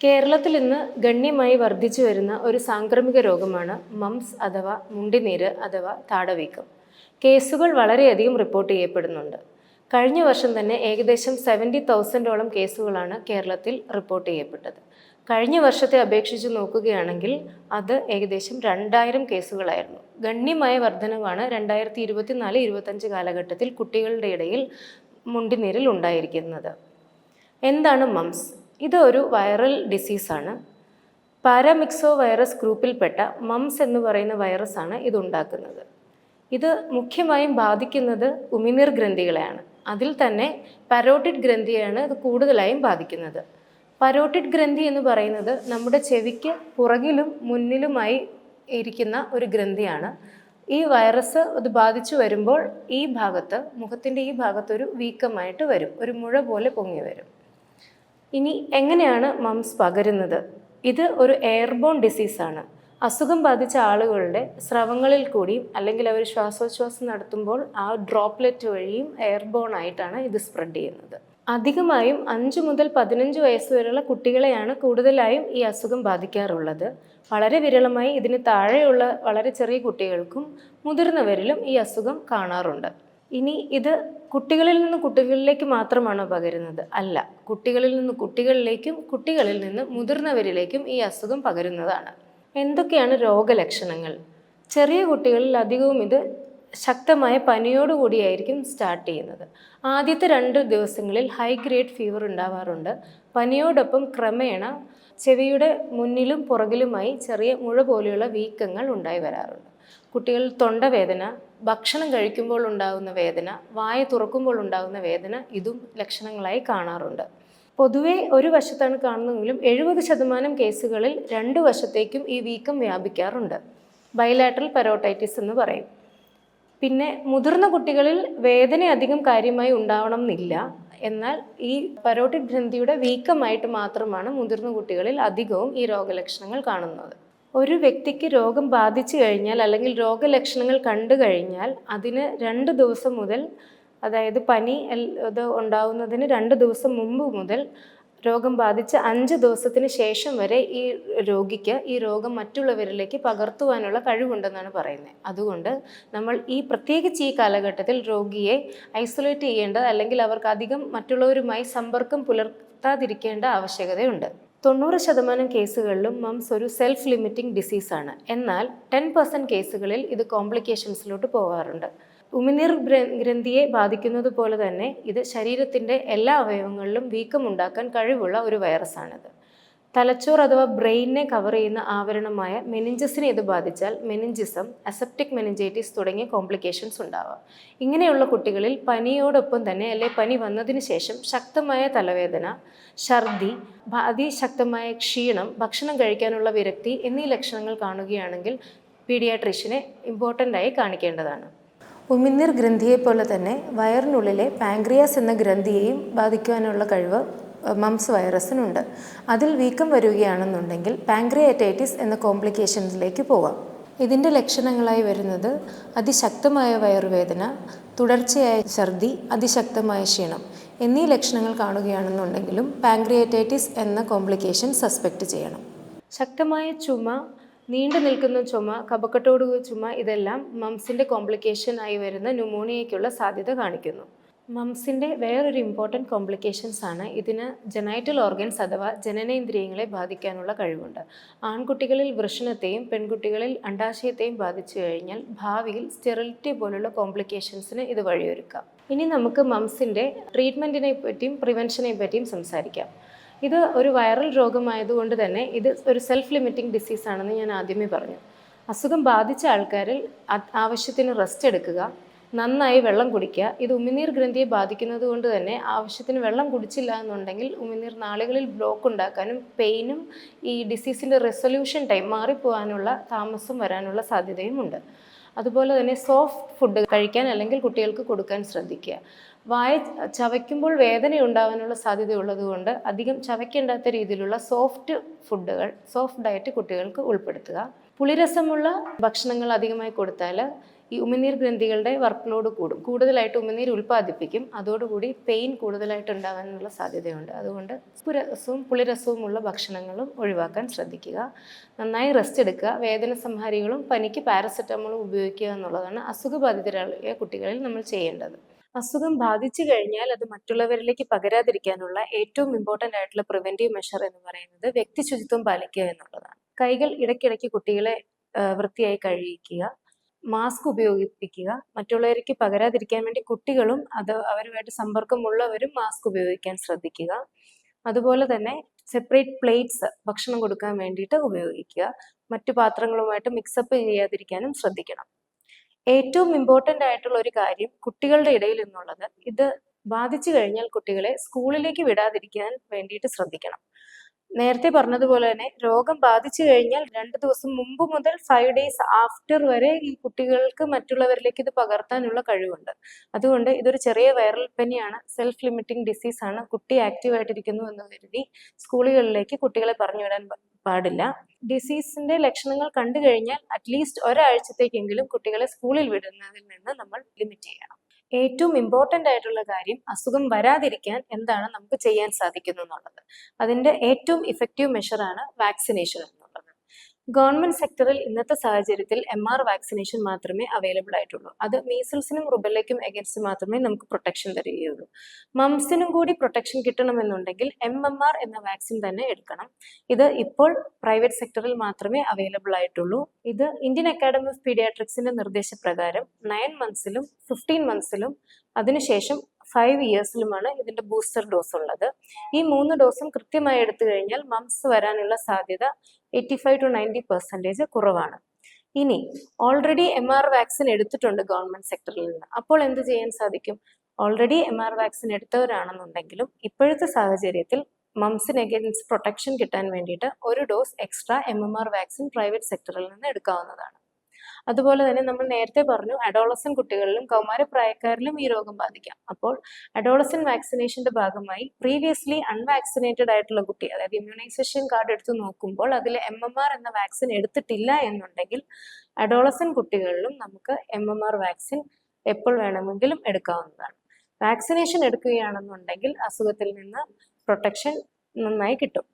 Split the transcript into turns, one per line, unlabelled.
കേരളത്തിൽ ഇന്ന് ഗണ്യമായി വർദ്ധിച്ചു വരുന്ന ഒരു സാംക്രമിക രോഗമാണ് മംസ് അഥവാ മുണ്ടിനീര് അഥവാ താടവീക്കം. കേസുകൾ വളരെയധികം റിപ്പോർട്ട് ചെയ്യപ്പെടുന്നുണ്ട്. കഴിഞ്ഞ വർഷം തന്നെ ഏകദേശം സെവന്റി തൗസൻഡോളം കേസുകളാണ് കേരളത്തിൽ റിപ്പോർട്ട് ചെയ്യപ്പെട്ടത്. കഴിഞ്ഞ വർഷത്തെ അപേക്ഷിച്ച് നോക്കുകയാണെങ്കിൽ അത് ഏകദേശം രണ്ടായിരം കേസുകളായിരുന്നു. ഗണ്യമായ വർധനവാണ് രണ്ടായിരത്തി ഇരുപത്തിനാല് ഇരുപത്തഞ്ച് കാലഘട്ടത്തിൽ കുട്ടികളുടെ ഇടയിൽ മുണ്ടിനീരിൽ ഉണ്ടായിരിക്കുന്നത്. എന്താണ് മംസ്? ഇത് ഒരു വൈറൽ ഡിസീസാണ്. പാരാമിക്സോ വൈറസ് ഗ്രൂപ്പിൽപ്പെട്ട മംസ് എന്ന് പറയുന്ന വൈറസാണ് ഇതുണ്ടാക്കുന്നത്. ഇത് മുഖ്യമായും ബാധിക്കുന്നത് ഉമിനീർ ഗ്രന്ഥികളെയാണ്. അതിൽ തന്നെ പരോട്ടിഡ് ഗ്രന്ഥിയാണ് ഇത് കൂടുതലായും ബാധിക്കുന്നത്. പരോട്ടിഡ് ഗ്രന്ഥി എന്ന് പറയുന്നത് നമ്മുടെ ചെവിക്ക് പുറകിലും മുന്നിലുമായി ഇരിക്കുന്ന ഒരു ഗ്രന്ഥിയാണ്. ഈ വൈറസ് അത് ബാധിച്ചു വരുമ്പോൾ ഈ ഭാഗത്ത് മുഖത്തിന്റെ ഈ ഭാഗത്തൊരു വീക്കമായിട്ട് വരും. ഒരു മുഴ പോലെ പൊങ്ങി വരും. ഇനി എങ്ങനെയാണ് മംസ് പകരുന്നത്? ഇത് ഒരു എയർബോൺ ഡിസീസാണ് അസുഖം ബാധിച്ച ആളുകളുടെ സ്രവങ്ങളിൽ കൂടിയും അല്ലെങ്കിൽ അവർ ശ്വാസോച്ഛ്വാസം നടത്തുമ്പോൾ ആ ഡ്രോപ്ലെറ്റ് വഴിയും എയർബോൺ ആയിട്ടാണ് ഇത് സ്പ്രെഡ് ചെയ്യുന്നത്. അധികമായും അഞ്ച് മുതൽ പതിനഞ്ച് വയസ്സ് വരെയുള്ള കുട്ടികളെയാണ് കൂടുതലായും ഈ അസുഖം ബാധിക്കാറുള്ളത്. വളരെ വിരളമായി ഇതിന് താഴെയുള്ള വളരെ ചെറിയ കുട്ടികൾക്കും മുതിർന്നവരിലും ഈ അസുഖം കാണാറുണ്ട്. ഇനി ഇത് കുട്ടികളിൽ നിന്ന് കുട്ടികളിലേക്ക് മാത്രമാണോ പകരുന്നത്? അല്ല. കുട്ടികളിൽ നിന്ന് കുട്ടികളിലേക്കും കുട്ടികളിൽ നിന്ന് മുതിർന്നവരിലേക്കും ഈ അസുഖം പകരുന്നതാണ്. എന്തൊക്കെയാണ് രോഗലക്ഷണങ്ങൾ? ചെറിയ കുട്ടികളിൽ അധികവും ഇത് ശക്തമായ പനിയോടുകൂടിയായിരിക്കും സ്റ്റാർട്ട് ചെയ്യുന്നത്. ആദ്യത്തെ രണ്ട് ദിവസങ്ങളിൽ ഹൈ ഗ്രേഡ് ഫീവർ ഉണ്ടാവാറുണ്ട്. പനിയോടൊപ്പം ക്രമേണ ചെവിയുടെ മുന്നിലും പുറകിലുമായി ചെറിയ മുഴ പോലെയുള്ള വീക്കങ്ങൾ ഉണ്ടായി വരാറുണ്ട്. കുട്ടികൾ തൊണ്ടവേദന ഭക്ഷണം കഴിക്കുമ്പോൾ ഉണ്ടാകുന്ന വേദന വായ തുറക്കുമ്പോൾ ഉണ്ടാകുന്ന വേദന ഇതും ലക്ഷണങ്ങളായി കാണാറുണ്ട്. പൊതുവെ ഒരു വശത്താണ് കാണുന്നതെങ്കിലും എഴുപത് ശതമാനം കേസുകളിൽ രണ്ട് വശത്തേക്കും ഈ വീക്കം വ്യാപിക്കാറുണ്ട്. ബൈലാട്രൽ പെരോട്ടൈറ്റിസ് എന്ന് പറയും. പിന്നെ മുതിർന്ന കുട്ടികളിൽ വേദന അധികം കാര്യമായി ഉണ്ടാവണം എന്നില്ല. എന്നാൽ ഈ പരോട്ടിക് ഗ്രന്ഥിയുടെ വീക്കമായിട്ട് മാത്രമാണ് മുതിർന്ന കുട്ടികളിൽ അധികവും ഈ രോഗലക്ഷണങ്ങൾ കാണുന്നത്. ഒരു വ്യക്തിക്ക് രോഗം ബാധിച്ചു കഴിഞ്ഞാൽ അല്ലെങ്കിൽ രോഗലക്ഷണങ്ങൾ കണ്ടു കഴിഞ്ഞാൽ അതിന് രണ്ട് ദിവസം മുതൽ അതായത് പനി അത് ഉണ്ടാവുന്നതിന് രണ്ട് ദിവസം മുമ്പ് മുതൽ രോഗം ബാധിച്ച് അഞ്ച് ദിവസത്തിന് ശേഷം വരെ ഈ രോഗിക്ക് ഈ രോഗം മറ്റുള്ളവരിലേക്ക് പകർത്തുവാനുള്ള കഴിവുണ്ടെന്നാണ് പറയുന്നത്. അതുകൊണ്ട് നമ്മൾ ഈ പ്രത്യേകിച്ച് ഈ കാലഘട്ടത്തിൽ രോഗിയെ ഐസൊലേറ്റ് ചെയ്യേണ്ടത് അല്ലെങ്കിൽ അവർക്ക് അധികം മറ്റുള്ളവരുമായി സമ്പർക്കം പുലർത്താതിരിക്കേണ്ട ആവശ്യകതയുണ്ട്. തൊണ്ണൂറ് ശതമാനം കേസുകളിലും മംസ് ഒരു സെൽഫ് ലിമിറ്റിംഗ് ഡിസീസാണ് എന്നാൽ ടെൻ പെർസെന്റ് കേസുകളിൽ ഇത് കോംപ്ലിക്കേഷൻസിലോട്ട് പോകാറുണ്ട്. ഉമിനീർ ഗ്ര- ഗ്രന്ഥിയെ ബാധിക്കുന്നത് പോലെ തന്നെ ഇത് ശരീരത്തിന്റെ എല്ലാ അവയവങ്ങളിലും വീക്കമുണ്ടാക്കാൻ കഴിവുള്ള ഒരു വൈറസാണിത് തലച്ചോർ അഥവാ ബ്രെയിനിനെ കവർ ചെയ്യുന്ന ആവരണമായ മെനിഞ്ചസിനെ ഇത് ബാധിച്ചാൽ മെനിഞ്ചിസം അസെപ്റ്റിക് മെനിഞ്ചൈറ്റിസ് തുടങ്ങിയ കോംപ്ലിക്കേഷൻസ് ഉണ്ടാവാം. ഇങ്ങനെയുള്ള കുട്ടികളിൽ പനിയോടൊപ്പം തന്നെ അല്ലെ പനി വന്നതിന് ശേഷം ശക്തമായ തലവേദന ഛർദി അതിശക്തമായ ക്ഷീണം ഭക്ഷണം കഴിക്കാനുള്ള വിരക്തി എന്നീ ലക്ഷണങ്ങൾ കാണുകയാണെങ്കിൽ പീഡിയാട്രിഷ്യനെ ഇമ്പോർട്ടന്റ് ആയി കാണിക്കേണ്ടതാണ്. ഉമിനീർ ഗ്രന്ഥിയെ പോലെ തന്നെ വയറിനുള്ളിലെ പാങ്ക്രിയാസ് എന്ന ഗ്രന്ഥിയെയും ബാധിക്കുവാനുള്ള കഴിവ് മംസ് വൈറസിനുണ്ട്. അതിൽ വീക്കം വരികയാണെന്നുണ്ടെങ്കിൽ പാങ്ക്രിയറ്റൈറ്റിസ് എന്ന കോംപ്ലിക്കേഷൻസിലേക്ക് പോകാം ഇതിന്റെ ലക്ഷണങ്ങളായി വരുന്നത് അതിശക്തമായ വയറുവേദന തുടർച്ചയായ ഛർദി അതിശക്തമായ ക്ഷീണം എന്നീ ലക്ഷണങ്ങൾ കാണുകയാണെന്നുണ്ടെങ്കിലും പാങ്ക്രിയറ്റൈറ്റിസ് എന്ന കോംപ്ലിക്കേഷൻ സസ്പെക്റ്റ് ചെയ്യണം. ശക്തമായ ചുമ നീണ്ടു നിൽക്കുന്ന ചുമ കപക്കെട്ടോട് ചുമ ഇതെല്ലാം മംസിന്റെ കോംപ്ലിക്കേഷൻ ആയി വരുന്ന ന്യൂമോണിയയ്ക്കുള്ള സാധ്യത കാണിക്കുന്നു. മംസിന്റെ വേറൊരു ഇമ്പോർട്ടന്റ് കോംപ്ലിക്കേഷൻസ് ആണ്. ഇതിന് ജനൈറ്റൽ ഓർഗൻസ് അഥവാ ജനനേന്ദ്രിയങ്ങളെ ബാധിക്കാനുള്ള കഴിവുണ്ട്. ആൺകുട്ടികളിൽ വൃഷണത്തെയും പെൺകുട്ടികളിൽ അണ്ടാശയത്തെയും ബാധിച്ചു കഴിഞ്ഞാൽ ഭാവിയിൽ സ്റ്റെറിലിറ്റി പോലുള്ള കോംപ്ലിക്കേഷൻസിന് ഇത് വഴിയൊരുക്കാം. ഇനി നമുക്ക് മംസിന്റെ ട്രീറ്റ്മെന്റിനെ പറ്റിയും പ്രിവെൻഷനെ പറ്റിയും സംസാരിക്കാം. ഇത് ഒരു വൈറൽ രോഗമായതുകൊണ്ട് തന്നെ ഇത് ഒരു സെൽഫ് ലിമിറ്റിംഗ് ഡിസീസ് ആണെന്ന് ഞാൻ ആദ്യമേ പറഞ്ഞു. അസുഖം ബാധിച്ച ആൾക്കാരിൽ ആവശ്യത്തിന് റെസ്റ്റ് എടുക്കുക നന്നായി വെള്ളം കുടിക്കുക. ഇത് ഉമിനീർ ഗ്രന്ഥിയെ ബാധിക്കുന്നത് കൊണ്ട് തന്നെ ആവശ്യത്തിന് വെള്ളം കുടിച്ചില്ല എന്നുണ്ടെങ്കിൽ ഉമിനീർ നാളുകളിൽ ബ്ലോക്ക് ഉണ്ടാക്കാനും പെയിനും ഈ ഡിസീസിന്റെ റെസൊല്യൂഷൻ ടൈം മാറിപ്പോകാനുള്ള താമസം വരാനുള്ള സാധ്യതയുമുണ്ട്. അതുപോലെ തന്നെ സോഫ്റ്റ് ഫുഡ് കഴിക്കാൻ അല്ലെങ്കിൽ കുട്ടികൾക്ക് കൊടുക്കാൻ ശ്രദ്ധിക്കുക. വായ ചവയ്ക്കുമ്പോൾ വേദന ഉണ്ടാകാനുള്ള സാധ്യത ഉള്ളതുകൊണ്ട് അധികം ചവയ്ക്കേണ്ടാത്ത രീതിയിലുള്ള സോഫ്റ്റ് ഫുഡുകൾ സോഫ്റ്റ് ഡയറ്റ് കുട്ടികൾക്ക് ഉൾപ്പെടുത്തുക. പുളിരസമുള്ള ഭക്ഷണങ്ങൾ അധികമായി കൊടുത്താൽ ഈ ഉമിനീർ ഗ്രന്ഥികളുടെ വർക്ക് ലോഡ് കൂടും. കൂടുതലായിട്ട് ഉമിനീർ ഉൽപ്പാദിപ്പിക്കും. അതോടുകൂടി പെയിൻ കൂടുതലായിട്ട് ഉണ്ടാകാനുള്ള സാധ്യതയുണ്ട്. അതുകൊണ്ട് പുരസവും പുളിരസവുമുള്ള ഭക്ഷണങ്ങളും ഒഴിവാക്കാൻ ശ്രദ്ധിക്കുക. നന്നായി റെസ്റ്റ് എടുക്കുക. വേദന സംഹാരികളും പനിക്ക് പാരസെറ്റമോളും ഉപയോഗിക്കുക എന്നുള്ളതാണ് അസുഖബാധിതരായ കുട്ടികളിൽ നമ്മൾ ചെയ്യേണ്ടത്. അസുഖം ബാധിച്ചു കഴിഞ്ഞാൽ അത് മറ്റുള്ളവരിലേക്ക് പകരാതിരിക്കാനുള്ള ഏറ്റവും ഇമ്പോർട്ടന്റ് ആയിട്ടുള്ള പ്രിവെന്റീവ് മെഷർ എന്ന് പറയുന്നത് വ്യക്തി ശുചിത്വം പാലിക്കുക എന്നുള്ളതാണ്. കൈകൾ ഇടയ്ക്കിടയ്ക്ക് കുട്ടികളെ വൃത്തിയായി കഴുകിക്കുക മാസ്ക് ഉപയോഗിപ്പിക്കുക മറ്റുള്ളവർക്ക് പകരാതിരിക്കാൻ വേണ്ടി കുട്ടികളും അത് അവരുമായിട്ട് സമ്പർക്കമുള്ളവരും മാസ്ക് ഉപയോഗിക്കാൻ ശ്രദ്ധിക്കുക. അതുപോലെ തന്നെ സെപ്പറേറ്റ് പ്ലേറ്റ്സ് ഭക്ഷണം കൊടുക്കാൻ വേണ്ടിയിട്ട് ഉപയോഗിക്കുക. മറ്റു പാത്രങ്ങളുമായിട്ട് മിക്സപ്പ് ചെയ്യാതിരിക്കാനും ശ്രദ്ധിക്കണം. ഏറ്റവും ഇമ്പോർട്ടന്റ് ആയിട്ടുള്ള ഒരു കാര്യം കുട്ടികളുടെ ഇടയിൽ എന്നുള്ളത് ഇത് ബാധിച്ചു കഴിഞ്ഞാൽ കുട്ടികളെ സ്കൂളിലേക്ക് വിടാതിരിക്കാൻ വേണ്ടിയിട്ട് ശ്രദ്ധിക്കണം. നേരത്തെ പറഞ്ഞതുപോലെ തന്നെ രോഗം ബാധിച്ചു കഴിഞ്ഞാൽ രണ്ട് ദിവസം മുമ്പ് മുതൽ ഫൈവ് ഡേയ്സ് ആഫ്റ്റർ വരെ ഈ കുട്ടികൾക്ക് മറ്റുള്ളവരിലേക്ക് ഇത് പകർത്താനുള്ള കഴിവുണ്ട്. അതുകൊണ്ട് ഇതൊരു ചെറിയ വൈറൽ പനിയാണ്. സെൽഫ് ലിമിറ്റിംഗ് ഡിസീസ് ആണ്. കുട്ടി ആക്റ്റീവ് ആയിട്ടിരിക്കുന്നു എന്ന് കരുതി സ്കൂളുകളിലേക്ക് കുട്ടികളെ പറഞ്ഞു വിടാൻ പാടില്ല. ഡിസീസിന്റെ ലക്ഷണങ്ങൾ കണ്ടു കഴിഞ്ഞാൽ അറ്റ്ലീസ്റ്റ് ഒരാഴ്ചത്തേക്കെങ്കിലും കുട്ടികളെ സ്കൂളിൽ വിടുന്നതിൽ നിന്ന് നമ്മൾ ലിമിറ്റ് ചെയ്യണം. ഏറ്റവും ഇമ്പോർട്ടന്റ് ആയിട്ടുള്ള കാര്യം അസുഖം വരാതിരിക്കാൻ എന്താണ് നമുക്ക് ചെയ്യാൻ സാധിക്കുന്നു എന്നുള്ളത്. അതിന്റെ ഏറ്റവും ഇഫക്റ്റീവ് മെഷറാണ് വാക്സിനേഷൻ എന്നുള്ളത് ഗവൺമെന്റ് സെക്ടറിൽ ഇന്നത്തെ സാഹചര്യത്തിൽ എം ആർ വാക്സിനേഷൻ മാത്രമേ അവൈലബിൾ ആയിട്ടുള്ളൂ. അത് മീസിൽസിനും റുബല്ലയ്ക്കും എഗൻസ്റ്റ് മാത്രമേ നമുക്ക് പ്രൊട്ടക്ഷൻ തരികയുള്ളൂ. മംസിനും കൂടി പ്രൊട്ടക്ഷൻ കിട്ടണമെന്നുണ്ടെങ്കിൽ എം എം ആർ എന്ന വാക്സിൻ തന്നെ എടുക്കണം. ഇത് ഇപ്പോൾ പ്രൈവറ്റ് സെക്ടറിൽ മാത്രമേ അവൈലബിൾ ആയിട്ടുള്ളൂ. ഇത് ഇന്ത്യൻ അക്കാഡമി ഓഫ് പീഡിയാട്രിക്സിന്റെ നിർദ്ദേശപ്രകാരം നയൻ മന്ത്സിലും ഫിഫ്റ്റീൻ മന്ത്സിലും അതിനുശേഷം ഫൈവ് ഇയേഴ്സിലുമാണ് ഇതിന്റെ ബൂസ്റ്റർ ഡോസ് ഉള്ളത്. ഈ മൂന്ന് ഡോസും കൃത്യമായി എടുത്തു കഴിഞ്ഞാൽ മംസ് വരാനുള്ള സാധ്യത eighty five to ninety percentage കുറവാണ്. ഇനി ഓൾറെഡി എം ആർ വാക്സിൻ എടുത്തിട്ടുണ്ട് ഗവൺമെന്റ് സെക്ടറിൽ നിന്ന്. അപ്പോൾ എന്ത് ചെയ്യാൻ സാധിക്കും? ഓൾറെഡി എം ആർ വാക്സിൻ എടുത്തവരാണെന്നുണ്ടെങ്കിലും ഇപ്പോഴത്തെ സാഹചര്യത്തിൽ മംസിന് അഗേൻസ്റ്റ് പ്രൊട്ടക്ഷൻ കിട്ടാൻ വേണ്ടിയിട്ട് ഒരു dose extra M M R vaccine private സെക്ടറിൽ നിന്ന് എടുക്കാവുന്നതാണ്. അതുപോലെ തന്നെ നമ്മൾ നേരത്തെ പറഞ്ഞു അഡോളസൻ കുട്ടികളിലും കൗമാരപ്രായക്കാരിലും ഈ രോഗം ബാധിക്കാം. അപ്പോൾ അഡോളസൻ വാക്സിനേഷന്റെ ഭാഗമായി പ്രീവിയസ്ലി അൺവാക്സിനേറ്റഡ് ആയിട്ടുള്ള കുട്ടി അതായത് ഇമ്മ്യൂണൈസേഷൻ കാർഡ് എടുത്ത് നോക്കുമ്പോൾ അതിൽ എം എം ആർ എന്ന വാക്സിൻ എടുത്തിട്ടില്ല എന്നുണ്ടെങ്കിൽ അഡോളസൻ കുട്ടികളിലും നമുക്ക് എം എം ആർ വാക്സിൻ എപ്പോൾ വേണമെങ്കിലും എടുക്കാവുന്നതാണ്. വാക്സിനേഷൻ എടുക്കുകയാണെന്നുണ്ടെങ്കിൽ അസുഖത്തിൽ നിന്ന് പ്രൊട്ടക്ഷൻ നന്നായി കിട്ടും.